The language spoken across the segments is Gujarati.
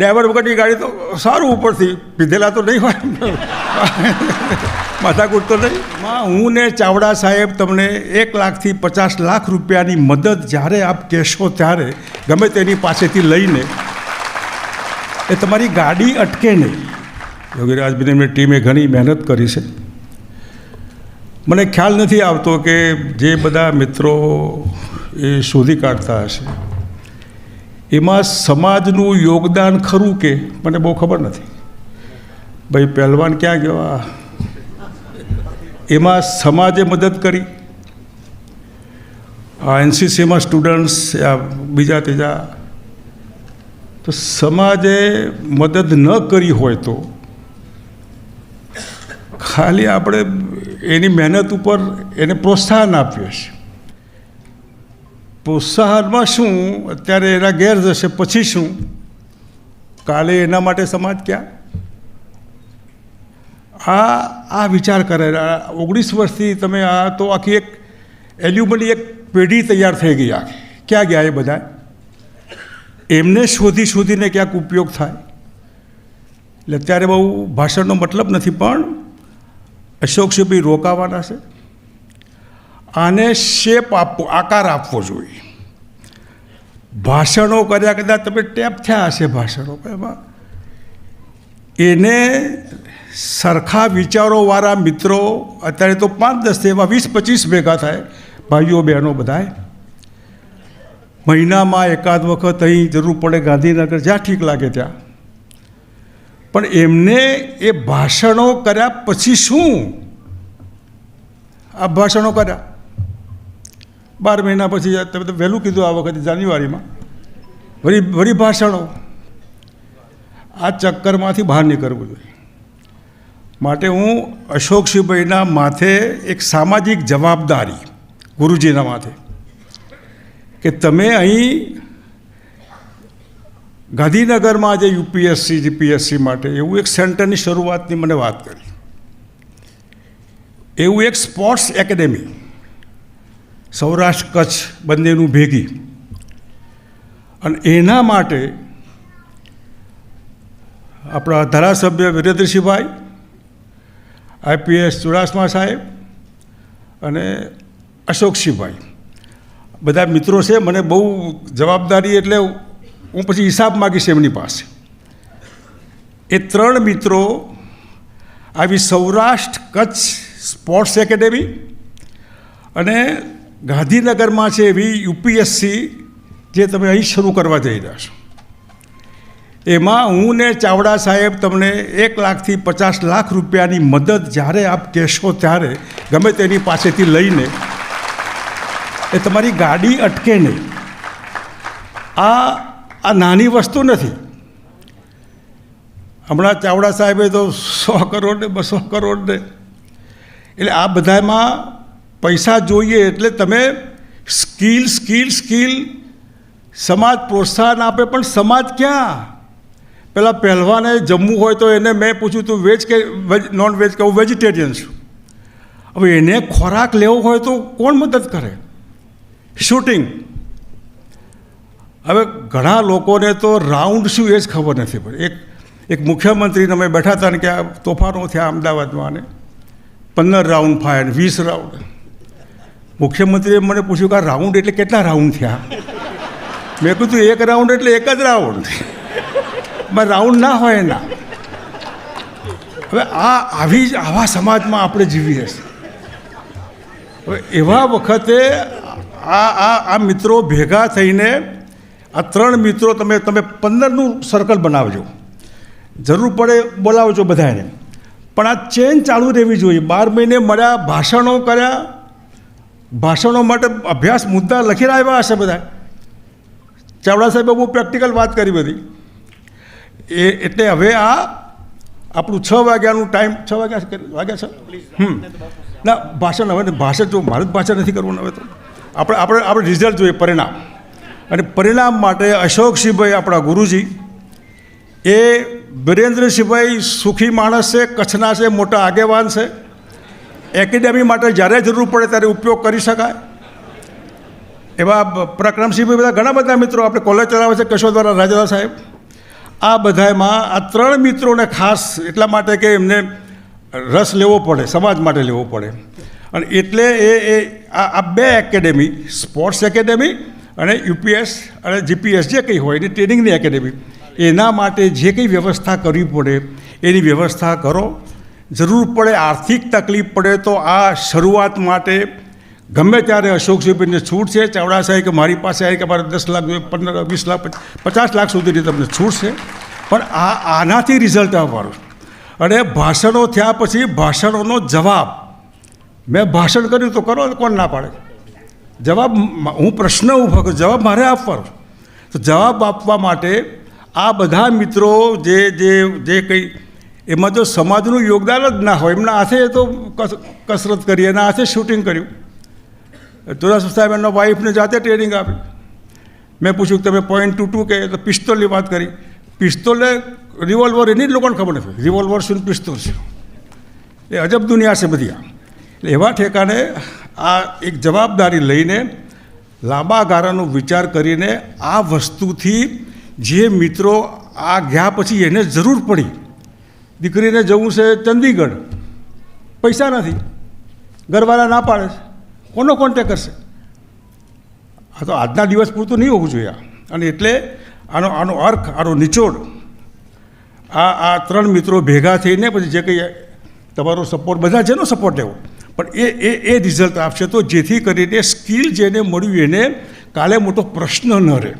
ડ્રાઈવર વગરની ગાડી તો સારું ઉપરથી પીધેલા તો નહીં હોય. માથાકૂટ તો નહીં. માં, હું ને ચાવડા સાહેબ તમને એક લાખથી પચાસ લાખ રૂપિયાની મદદ જ્યારે આપ કહેશો ત્યારે, ગમે તેની પાસેથી લઈને, એ તમારી ગાડી અટકે નહીં. યોગીરાજભાઈ એમની ટીમે ઘણી મહેનત કરી છે. મને ખ્યાલ નથી આવતો કે જે બધા મિત્રો એ શોધી કાઢતા હશે. એમાં સમાજનું યોગદાન ખરું કે? મને બહુ ખબર નથી. ભાઈ, પહેલવાન ક્યાં ગયો? એમાં સમાજે મદદ કરી. આ એનસીસીમાં સ્ટુડન્ટ્સ આ બીજા ત્રીજા. તો સમાજે મદદ ન કરી હોય તો? ખાલી આપણે એની મહેનત ઉપર એને પ્રોત્સાહન આપીએ છીએ. પ્રોત્સાહનમાં શું? અત્યારે એના ગેર જશે, પછી શું? કાલે એના માટે સમાજ ક્યાં? આ આ વિચાર કરે. ઓગણીસ વર્ષથી તમે આ તો આખી એક એલ્યુમની એક પેઢી તૈયાર થઈ ગઈ આ ક્યાં ગયા એ બધા એમને શોધી શોધીને ક્યાંક ઉપયોગ થાય. એટલે અત્યારે બહુ ભાષણનો મતલબ નથી, પણ અશોકસિંહભાઈ રોકાવાના છે. આને શેપ આપવો, આકાર આપવો જોઈએ. ભાષણો કર્યા કદાચ તમે ટેપ થયા હશે ભાષણો એમાં એને સરખા વિચારોવાળા મિત્રો, અત્યારે તો પાંચ દસ એવા વીસ પચીસ ભેગા થાય, ભાઈઓ બહેનો બધાય. મહિનામાં એકાદ વખત અહીં જરૂર પડે ગાંધીનગર, જ્યાં ઠીક લાગે ત્યાં. પણ એમને એ ભાષણો કર્યા પછી શું? આ ભાષણો કર્યા. બાર મહિના પછી તમે તો વહેલું કીધું આ વખતે જાન્યુઆરીમાં. વળી વળી ભાષણો. આ ચક્કરમાંથી બહાર નીકળવું જોઈએ. માટે હું અશોકસિંહભાઈના માથે એક સામાજિક જવાબદારી ગુરુજીના માથે કે તમે અહીં ગાંધીનગરમાં જે યુપીએસસી, જીપીએસસી માટે એવું એક સેન્ટરની શરૂઆતની મને વાત કરી. એવું એક સ્પોર્ટ્સ એકેડેમી સૌરાષ્ટ્ર કચ્છ બંનેનું ભેગી. અને એના માટે આપણા ધારાસભ્ય વિરેન્દ્રસિંહભાઈ, આઈપીએસ ચુડાસમા સાહેબ અને અશોકસિંહભાઈ. બધા મિત્રો છે, મને બહુ જવાબદારી એટલે હું પછી હિસાબ માગીશ એમની પાસે. એ ત્રણ મિત્રો આવી સૌરાષ્ટ્ર કચ્છ સ્પોર્ટ્સ એકેડેમી અને ગાંધીનગરમાં છે એવી યુપીએસસી જે તમે અહીં શરૂ કરવા જઈ રહ્યા છો. એમાં હું ને ચાવડા સાહેબ તમને એક લાખથી પચાસ લાખ રૂપિયાની મદદ જ્યારે આપ કહેશો ત્યારે, ગમે તેની પાસેથી લઈને, એ તમારી ગાડી અટકે નહીં. આ આ નાની વસ્તુ નથી. હમણાં ચાવડા સાહેબે તો સો કરોડ ને બસો કરોડ ને એટલે આ બધામાં પૈસા જોઈએ એટલે તમે સ્કિલ સ્કિલ સ્કિલ. સમાજ પ્રોત્સાહન આપે, પણ સમાજ ક્યાં? પેલા પહેલવાને જમવું હોય તો એને મેં પૂછ્યું, તું વેજ કે, વેજ નોન વેજ કે, હું વેજીટેરિયન છું. હવે એને ખોરાક લેવો હોય તો કોણ મદદ કરે? શૂટિંગ હવે ઘણા લોકોને તો રાઉન્ડ શું એ જ ખબર નથી પડી. એક એક મુખ્યમંત્રીને અમે બેઠા હતા ને કે આ તોફાનો થયા અમદાવાદમાં અને પંદર રાઉન્ડ ફાયર વીસ રાઉન્ડ મુખ્યમંત્રીએ મને પૂછ્યું કે આ રાઉન્ડ એટલે કેટલા રાઉન્ડ થયા? મેં કીધું, એક રાઉન્ડ એટલે એક જ રાઉન્ડ. રાઉન્ડ ના હોય એના. હવે આ આવી જ આવા સમાજમાં આપણે જીવીએ છીએ. હવે એવા વખતે આ આ આ મિત્રો ભેગા થઈને આ ત્રણ મિત્રો તમે તમે પંદરનું સર્કલ બનાવજો. જરૂર પડે બોલાવજો બધાને પણ આ ચેન ચાલુ રહેવી જોઈએ. બાર મહિને મળ્યા, ભાષણો કર્યા ભાષણો માટે અભ્યાસ મુદ્દા લખીને આવ્યા હશે બધા. ચાવડા સાહેબે બહુ પ્રેક્ટિકલ વાત કરી બધી. એ એટલે હવે આ આપણું છ વાગ્યાનું ટાઈમ છ વાગ્યા વાગ્યા છે? ના, ભાષણ હવે ભાષણ જો મારે ભાષણ નથી કરવું હવે તો. આપણે આપણે આપણે રિઝલ્ટ જોઈએ, પરિણામ. અને પરિણામ માટે અશોકસિંહભાઈ આપણા ગુરુજી. એ વિરેન્દ્રસિંહભાઈ સુખી માણસ છે, કચ્છના છે, મોટા આગેવાન છે. એકેડેમી માટે જ્યારે જરૂર પડે ત્યારે ઉપયોગ કરી શકાય. એવા પ્રક્રમસિંહભાઈ બધા ઘણા બધા મિત્રો આપણે કોલેજ ચલાવે છે કશોદ્વારા રાજાદા સાહેબ. આ બધામાં આ ત્રણ મિત્રોને ખાસ એટલા માટે કે એમને રસ લેવો પડે, સમાજ માટે લેવો પડે. અને એટલે એ એ આ બે એકેડેમી, સ્પોર્ટ્સ એકેડેમી અને યુપીએસ અને જીપીએસ જે કંઈ હોય, એની ટ્રેનિંગની એકેડેમી, એના માટે જે કંઈ વ્યવસ્થા કરવી પડે, એની વ્યવસ્થા કરો. જરૂર પડે, આર્થિક તકલીફ પડે તો આ શરૂઆત માટે ગમે ત્યારે અશોક અશોકસિંહભાઈને છૂટ છે, ચાવડા સાહેબ કે મારી પાસે આવી કે મારે દસ લાખ પંદર, વીસ લાખ પચાસ લાખ સુધીની તમને છૂટ છે. પણ આ આનાથી રિઝલ્ટ આવવાનું. અને ભાષણો થયા પછી ભાષણોનો જવાબ, મેં ભાષણ કર્યું તો કરો, કોણ ના પાડે? જવાબ હું પ્રશ્ન ઊભો કરું, જવાબ મારે આપવાનો. તો જવાબ આપવા માટે આ બધા મિત્રો જે જે જે કંઈ એમાં જો સમાજનું યોગદાન જ ના હોય, એમના હાથે તો કસરત કરી એના હાથે શૂટિંગ કર્યું. ચુડાસમા સાહેબ એમના વાઈફને જાતે ટ્રેનિંગ આપી. મેં પૂછ્યું કે તમે પોઈન્ટ ટુ ટુ કે, તો પિસ્તોલની વાત કરી. પિસ્તોલે રિવોલ્વર એની જ લોકોને ખબર નથી. રિવોલ્વર શું પિસ્તોલ છે એ અજબ દુનિયા છે બધી આ. એટલે એવા ઠેકાને આ એક જવાબદારી લઈને લાંબા ગાળાનો વિચાર કરીને આ વસ્તુથી જે મિત્રો આ ગયા પછી એને જરૂર પડી દીકરીને જવું છે ચંદીગઢ. પૈસા નથી. ઘરવાળા ના પાડે છે. કોનો કોન્ટેક કરશે? આ તો આજના દિવસ પૂરતું નહીં હોવું જોઈએ. અને એટલે આનો આનો અર્થ, આનો નિચોડ. આ આ ત્રણ મિત્રો ભેગા થઈને પછી જે કંઈ તમારો સપોર્ટ બધા જેનો સપોર્ટ લેવો. પણ એ એ એ રિઝલ્ટ આપશે તો જેથી કરીને સ્કિલ જેને મળ્યું એને કાલે મોટો પ્રશ્ન ન રહે.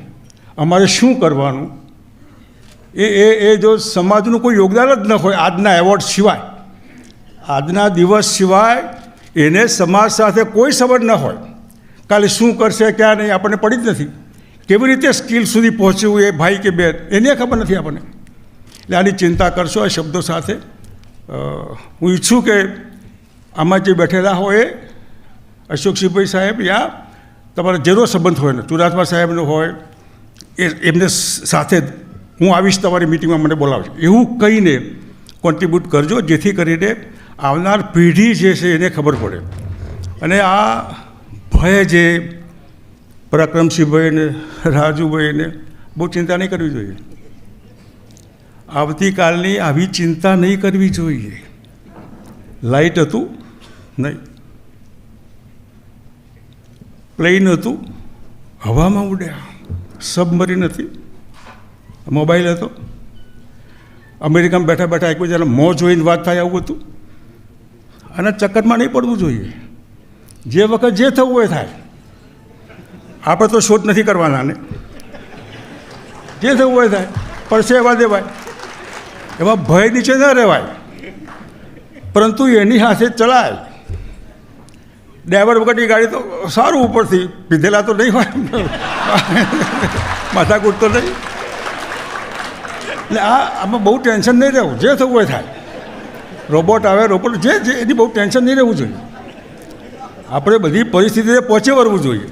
અમારે શું કરવાનું? એ એ એ જો સમાજનું કોઈ યોગદાન જ ન હોય આજના એવોર્ડ સિવાય, આજના દિવસ સિવાય એને સમાજ સાથે કોઈ સંબંધ ન હોય. કાલે શું કરશે, ક્યાં નહીં, આપણને પડી જ નથી. કેવી રીતે સ્કિલ સુધી પહોંચવું એ ભાઈ કે બેન, એને ખબર નથી આપણને. એટલે આની ચિંતા કરશો, આ શબ્દો સાથે. હું ઈચ્છું કે આમાં જે બેઠેલા હોય અશોકસિંહભાઈ સાહેબ યા તમારો જેનો સંબંધ હોય ને, ચુડાસમા સાહેબનો હોય, એ, એમને સાથે હું આવીશ તમારી મિટિંગમાં મને બોલાવજો એવું કહીને કોન્ટ્રીબ્યુટ કરજો, જેથી કરીને આવનાર પેઢી જે છે એને ખબર પડે. અને આ ભય જે પરાક્રમસિંહભાઈને ને રાજુભાઈ ને બહુ ચિંતા નહીં કરવી જોઈએ. આવતીકાલની આવી ચિંતા નહીં કરવી જોઈએ. લાઇટ હતું? નહીં. પ્લેન હતું? હવામાં ઉડ્યા. સબમરીન હતી? મોબાઈલ હતો. અમેરિકામાં બેઠા બેઠા એકબીજાને મોં જોઈને વાત થાય આવું હતું. અને ચક્કરમાં નહીં પડવું જોઈએ. જે વખત જે થવું હોય થાય. આપણે તો શોધ નથી કરવાના ને. જે થવું હોય થાય. પડશે એવા દેવાય. એમાં ભય નીચે ન રહેવાય. પરંતુ એની સાથે ચલાય. ડ્રાઈવર વગરની ગાડી તો સારું ઉપરથી પીધેલા તો નહીં હોય. માથાકૂટ તો નહીં. એટલે આ આમાં બહુ ટેન્શન નહીં રહેવું, જે થવું હોય થાય. રોબોટ આવે, રોબોટ જે જે, એની બહુ ટેન્શન નહીં રહેવું જોઈએ. આપણે બધી પરિસ્થિતિને પહોંચી વળવું જોઈએ.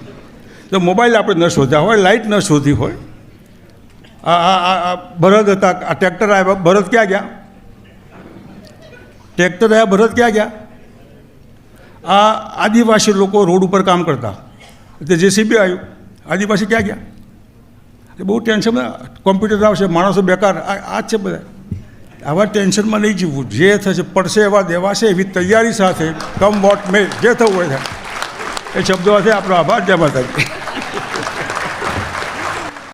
તો મોબાઈલ આપણે ન શોધ્યા હોય લાઇટ ન શોધી હોય આ આ ભરત હતા, આ ટ્રેક્ટર આવ્યા, ભરત ક્યાં ગયા? ટ્રેક્ટર આવ્યા, ભરત ક્યાં ગયા? આ આદિવાસી લોકો રોડ ઉપર કામ કરતા. તે જેસીબી આવ્યું. આદિવાસી ક્યાં ગયા? એ બહુ ટેન્શન કોમ્પ્યુટર આવશે, માણસો બેકાર, આ જ છે બધા. આવા ટેન્શનમાં નહીં જીવવું, જે થશે, પડશે એવા દેવાશે, એવી તૈયારી સાથે કમ વોટ મે જે થવું હોય થાય. એ શબ્દો સાથે આપણો આભાર, જય માતાજી.